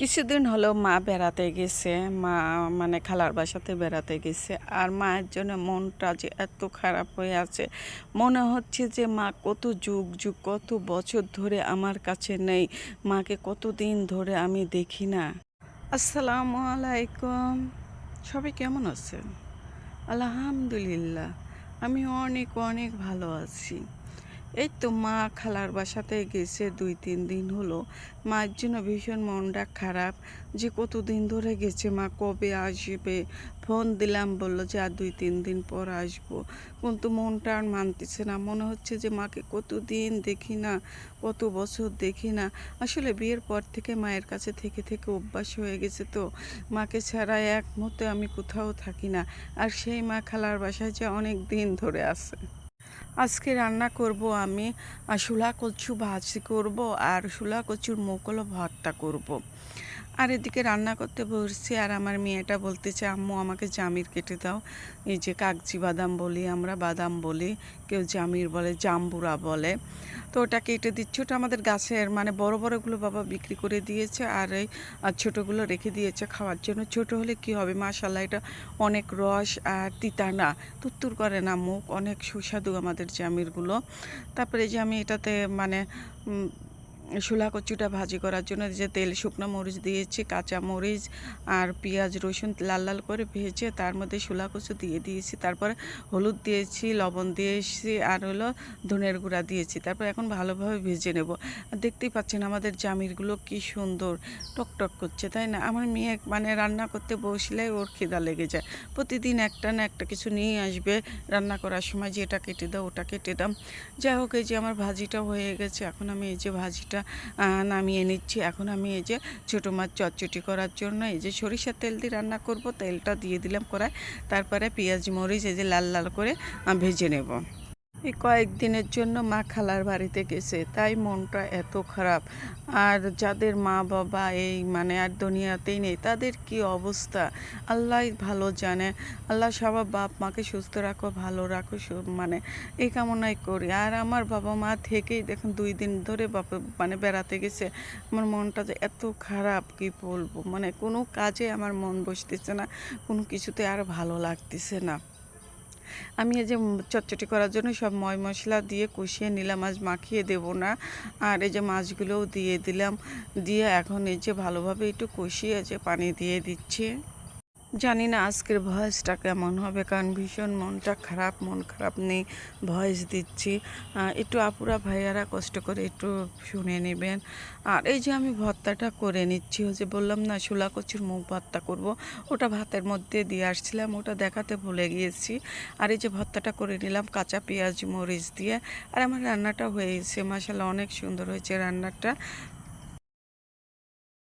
কিছুদিন হলো মা বেড়াতে গেছে, মা মানে খালার বাসাতে বেড়াতে গেছে, আর মায়ের জন্য মনটা যে এত খারাপ হয়ে আছে, মনে হচ্ছে যে মা কত যুগ যুগ, কত বছর ধরে আমার কাছে নেই, মাকে কতদিন ধরে আমি দেখি না। আসসালামু আলাইকুম। সবাই কেমন আছেন? আলহামদুলিল্লাহ, আমি অনেক অনেক ভালো আছি। এই তো মা খালার বাসাতে গেছে দুই, তিন দিন হলো। মায়ের জন্য ভীষণ মনটা খারাপ। যে কতদিন ধরে গেছে মা, কবে আসবে? ফোন দিলাম, বলল যে আর দুই, তিন দিন পর আসব। কিন্তু মনটা আর মানতেছে না। মনে হচ্ছে যে মাকে কতদিন দেখি না, কত বছর দেখি না। আসলে বিয়ের পর থেকে মায়ের কাছে থেকে থেকে অভ্যাস হয়ে গেছে তো। মাকে ছাড়া এক মুহূর্তে আমি কোথাও থাকি না। আর সেই মা খালার বাসায় যে অনেক দিন ধরে আছে। আজকে রান্না করব আমি শুলা কচু ভাজি করব আর শুলা কচুর মোকলো ভর্তা করব। আর এদিকে রান্না করতে বসছি আর আমার মেয়েটা বলতেছে, আম্মু, আমাকে জামির কেটে দাও। এই যে কাগজি বাদাম বলি আমরা, বাদাম বলি, কেউ জামির বলে, জাম্বুরা বলে। তো ওটা কেটে দিচ্ছে। ওটা আমাদের গাছের মানে বড় বড়গুলো বাবা বিক্রি করে দিয়েছে আর এই ছোটোগুলো রেখে দিয়েছে খাওয়ার জন্য। ছোট হলে কি হবে? মাশাল্লাহ এটা অনেক রস আর তিতা না তুত্তুর করে না, মুখ। অনেক সুস্বাদু আমাদের জামিরগুলো। তারপরে যে আমি এটাতে মানে শোলা কচুটা ভাজি করার জন্য যে তেল, শুকনো মরিচ দিয়েছি, কাঁচা মরিচ আর পেঁয়াজ, রসুন লাল লাল করে ভেজে তার মধ্যে শোলা কচু দিয়ে দিয়েছি। তারপরে হলুদ দিয়েছি, লবণ দিয়েছি আর হলো ধনের গুঁড়া দিয়েছি। তারপর এখন ভালোভাবে ভেজে নেব। আর দেখতেই পাচ্ছেন আমাদের জামিরগুলো কি সুন্দর, টক টক করছে, তাই না? আমার মেয়ে মানে রান্না করতে বসলে ওর খিদা লেগে যায়। প্রতিদিন একটা না একটা কিছু নিয়ে আসবে রান্না করার সময়, যে এটা কেটে দাও, ওটা কেটে দাম যাই হোক, এই যে আমার ভাজিটা হয়ে গেছে। এখন আমি এই যে ভাজিটা আহ, নামিয়ে নিচ্ছি। এখন আমি এই যে ছোটো মাছ চটচটি করার জন্য এই যে সরিষার তেল দিয়ে রান্না করব তেলটা দিয়ে দিলাম কড়ায় তারপরে পেঁয়াজ মরিচ এই যে লাল লাল করে ভেজে নেব। এই কয়েকদিনের জন্য মা খালার বাড়িতে গেছে, তাই মনটা এত খারাপ। আর যাদের মা বাবা এই মানে আর দুনিয়াতেই নেই, তাদের কি অবস্থা? আল্লাহ ভালো জানে। আল্লাহ সবার বাপ মাকে সুস্থ রাখো, ভালো রাখো মানে এই কামনাই করি। আর আমার বাবা মা থেকেই দেখুন, দুই দিন ধরে বাপা মানে বেড়াতে গেছে। আমার মনটা যে এত খারাপ, কি বলব? মানে কোনো কাজে আমার মন বসতেছে না, কোনো কিছুতে আর ভালো লাগতেছে না। আমি এই যে চটচটি করার জন্য সব ময় মশলা দিয়ে কষিয়ে নিলাম, আজ মাখিয়ে দেব না। আর এই যে মাছগুলোও দিয়ে দিলাম, দিয়ে এখন এই যে ভালোভাবে একটু কষিয়ে যে পানি দিয়ে দিচ্ছি। জানি না আজকের ভয়েসটা কেমন হবে, কারণ ভীষণ মনটা খারাপ, মন খারাপ নেই ভয়েস দিচ্ছি। একটু আপুরা ভাইয়ারা কষ্ট করে একটু শুনে নেবেন। আর এই যে আমি ভর্তাটা করে নিচ্ছি যে বললাম না শোলা কচুর মুখ ভর্তা করব, ওটা ভাতের মধ্যে দিয়ে আসছিলাম, ওটা দেখাতে ভুলে গিয়েছি। আর এই যে ভর্তাটা করে নিলাম কাঁচা পেঁয়াজ মরিচ দিয়ে, আর আমার রান্নাটা হয়ে গেছে মাসাল্লাহ অনেক সুন্দর হয়েছে রান্নাটা।